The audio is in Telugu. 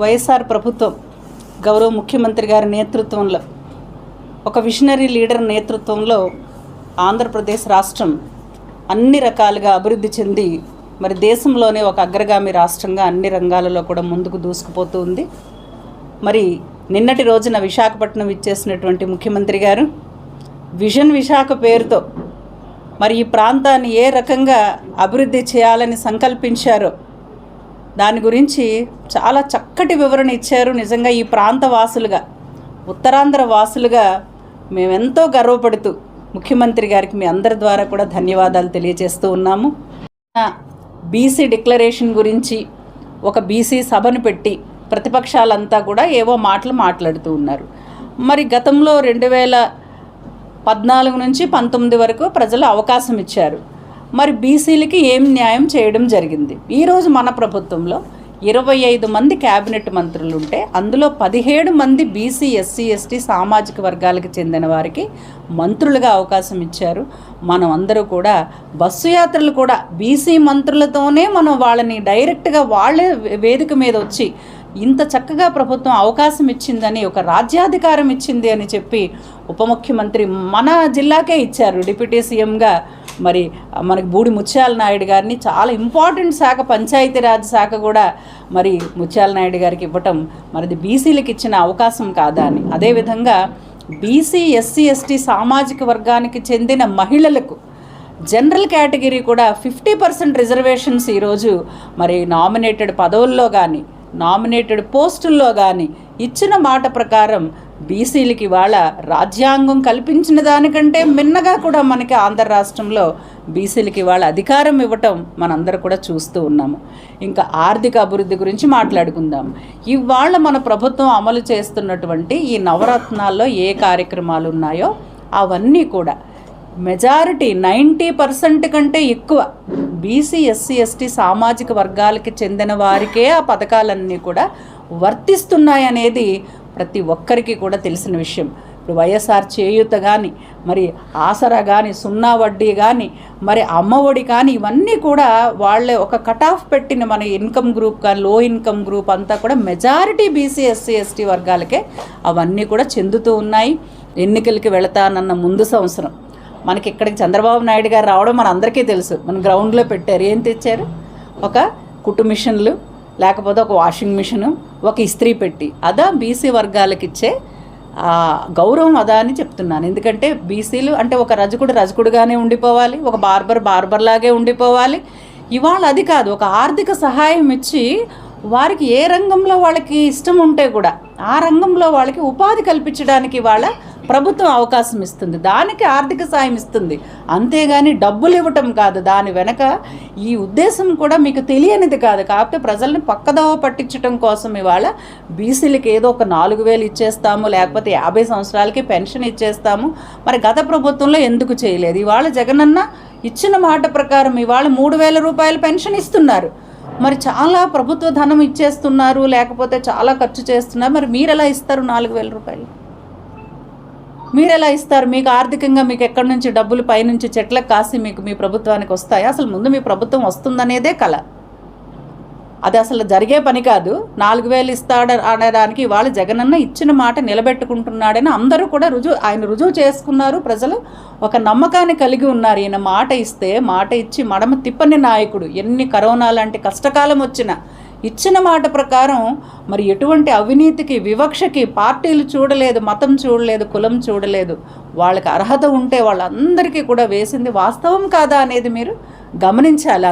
వైఎస్ఆర్ ప్రభుత్వం గౌరవ ముఖ్యమంత్రి గారి నేతృత్వంలో ఒక విషనరీ లీడర్ నేతృత్వంలో ఆంధ్రప్రదేశ్ రాష్ట్రం అన్ని రకాలుగా అభివృద్ధి చెంది మరి దేశంలోనే ఒక అగ్రగామి రాష్ట్రంగా అన్ని రంగాలలో కూడా ముందుకు దూసుకుపోతూ ఉంది. మరి నిన్నటి రోజున విశాఖపట్నం ఇచ్చేసినటువంటి ముఖ్యమంత్రి గారు విజన్ విశాఖ పేరుతో మరి ఈ ప్రాంతాన్ని ఏ రకంగా అభివృద్ధి చేయాలని సంకల్పించారో దాని గురించి చాలా చక్కటి వివరణ ఇచ్చారు నిజంగా ఈ ప్రాంత వాసులుగా ఉత్తరాంధ్ర వాసులుగా మేమెంతో గర్వపడుతూ ముఖ్యమంత్రి గారికి మీ అందరి ద్వారా కూడా ధన్యవాదాలు తెలియజేస్తూ ఉన్నాము. బీసీ డిక్లరేషన్ గురించి ఒక బీసీ సభను పెట్టి ప్రతిపక్షాలంతా కూడా ఏవో మాటలు మాట్లాడుతూ ఉన్నారు. మరి గతంలో రెండు వేల పద్నాలుగు నుంచి పంతొమ్మిది వరకు ప్రజలు అవకాశం ఇచ్చారు. మరి బీసీలకి ఏం న్యాయం చేయడం జరిగింది. ఈరోజు మన ప్రభుత్వంలో ఇరవై ఐదు మంది క్యాబినెట్ మంత్రులు ఉంటే అందులో పదిహేడు మంది బీసీ ఎస్సీ ఎస్టీ సామాజిక వర్గాలకు చెందిన వారికి మంత్రులుగా అవకాశం ఇచ్చారు. మనం అందరూ కూడా బస్సు యాత్రలు కూడా బీసీ మంత్రులతోనే మనం వాళ్ళని డైరెక్ట్గా వాళ్ళే వేదిక మీద వచ్చి ఇంత చక్కగా ప్రభుత్వం అవకాశం ఇచ్చిందని ఒక రాజ్యాధికారం ఇచ్చింది అని చెప్పి ఉప ముఖ్యమంత్రి మన జిల్లాకే ఇచ్చారు. డిప్యూటీ సీఎంగా మరి మనకి బూడి ముత్యాల నాయుడు గారిని చాలా ఇంపార్టెంట్ శాఖ పంచాయతీరాజ్ శాఖ కూడా మరి ముత్యాల నాయుడు గారికి ఇవ్వటం మరిది బీసీలకు ఇచ్చిన అవకాశం కాదా అని. అదేవిధంగా బీసీ ఎస్సీ ఎస్టీ సామాజిక వర్గానికి చెందిన మహిళలకు జనరల్ కేటగిరీ కూడా ఫిఫ్టీ పర్సెంట్ రిజర్వేషన్స్ ఈరోజు మరి నామినేటెడ్ పదవుల్లో కానీ నామినేటెడ్ పోస్టుల్లో కానీ ఇచ్చిన మాట ప్రకారం బీసీలకి ఇవాళ రాజ్యాంగం కల్పించిన దానికంటే మిన్నగా కూడా మనకి ఆంధ్ర రాష్ట్రంలో బీసీలకి ఇవాళ అధికారం ఇవ్వటం మనందరూ కూడా చూస్తూ ఉన్నాము. ఇంకా ఆర్థిక అభివృద్ధి గురించి మాట్లాడుకుందాం. ఇవాళ మన ప్రభుత్వం అమలు చేస్తున్నటువంటి ఈ నవరత్నాల్లో ఏ కార్యక్రమాలు ఉన్నాయో అవన్నీ కూడా మెజారిటీ నైంటీ పర్సెంట్ కంటే ఎక్కువ బీసీ ఎస్సీ ఎస్టీ సామాజిక వర్గాలకి చెందిన వారికే ఆ పథకాలన్నీ కూడా వర్తిస్తున్నాయనేది ప్రతి ఒక్కరికి కూడా తెలిసిన విషయం. ఇప్పుడు వైఎస్ఆర్ చేయూత కానీ మరి ఆసరా కానీ సున్నా వడ్డీ కానీ మరి అమ్మఒడి కానీ ఇవన్నీ కూడా వాళ్ళే ఒక కట్ ఆఫ్ పెట్టిన మన ఇన్కమ్ గ్రూప్ కానీ లో ఇన్కమ్ గ్రూప్ అంతా కూడా మెజారిటీ బీసీ ఎస్సీ ఎస్టీ వర్గాలకే అవన్నీ కూడా చెందుతూ ఉన్నాయి. ఎన్నికలకి వెళతానన్న ముందు సంవత్సరం. మనకి ఇక్కడికి చంద్రబాబు నాయుడు గారు రావడం మన అందరికీ తెలుసు. మన గ్రౌండ్లో పెట్టారు. ఏం తెచ్చారు? ఒక కుటుంబ మిషన్లు లేకపోతే ఒక వాషింగ్ మిషను ఒక ఇస్త్రీ పెట్టి. అదా బీసీ వర్గాలకు ఇచ్చే గౌరవం అదా అని చెప్తున్నాను. ఎందుకంటే బీసీలు అంటే ఒక రజకుడు రజకుడుగానే ఉండిపోవాలి ఒక బార్బర్ బార్బర్ లాగే ఉండిపోవాలి. ఇవాళ అది కాదు ఒక ఆర్థిక సహాయం ఇచ్చి వారికి ఏ రంగంలో వాళ్ళకి ఇష్టం ఉంటే కూడా ఆ రంగంలో వాళ్ళకి ఉపాధి కల్పించడానికి వాళ్ళ ప్రభుత్వం అవకాశం ఇస్తుంది దానికి ఆర్థిక సాయం ఇస్తుంది. అంతేగాని డబ్బులు ఇవ్వటం కాదు దాని వెనక ఈ ఉద్దేశం కూడా మీకు తెలియనిది కాదు. కాకపోతే ప్రజల్ని పక్కదోవ పట్టించడం కోసం ఇవాళ బీసీలకి ఏదో ఒక నాలుగు వేలు ఇచ్చేస్తాము లేకపోతే యాభై సంవత్సరాలకి పెన్షన్ ఇచ్చేస్తాము. మరి గత ప్రభుత్వంలో ఎందుకు చేయలేదు? ఇవాళ జగనన్న ఇచ్చిన మాట ప్రకారం ఇవాళ మూడు వేల రూపాయలు పెన్షన్ ఇస్తున్నారు. మరి చాలా ప్రభుత్వ ధనం ఇచ్చేస్తున్నారు లేకపోతే చాలా ఖర్చు చేస్తున్నారు. మరి మీరు ఎలా ఇస్తారు నాలుగు వేల రూపాయలు? మీరు ఎలా ఇస్తారు? మీకు ఆర్థికంగా మీకు ఎక్కడి నుంచి డబ్బులు పైనుంచి చెట్లకు కాసి మీకు మీ ప్రభుత్వానికి వస్తాయి? అసలు ముందు మీ ప్రభుత్వం వస్తుందనేదే కళ అది అసలు జరిగే పని కాదు. నాలుగు వేలు ఇస్తాడు అనడానికి వాళ్ళు జగనన్న ఇచ్చిన మాట నిలబెట్టుకుంటున్నాడని అందరూ కూడా రుజువు ఆయన రుజువు చేసుకున్నారు ప్రజలు. ఒక నమ్మకాన్ని కలిగి ఉన్నారు. ఈయన మాట ఇస్తే మాట ఇచ్చి మడమ తిప్పని నాయకుడు. ఎన్ని కరోనా లాంటి కష్టకాలం వచ్చినా ఇచ్చిన మాట ప్రకారం మరి ఎటువంటి అవినీతికి వివక్షకి పార్టీలు చూడలేదు మతం చూడలేదు కులం చూడలేదు వాళ్ళకి అర్హత ఉంటే వాళ్ళందరికీ కూడా వేసింది వాస్తవం కాదా అనేది మీరు గమనించాలి?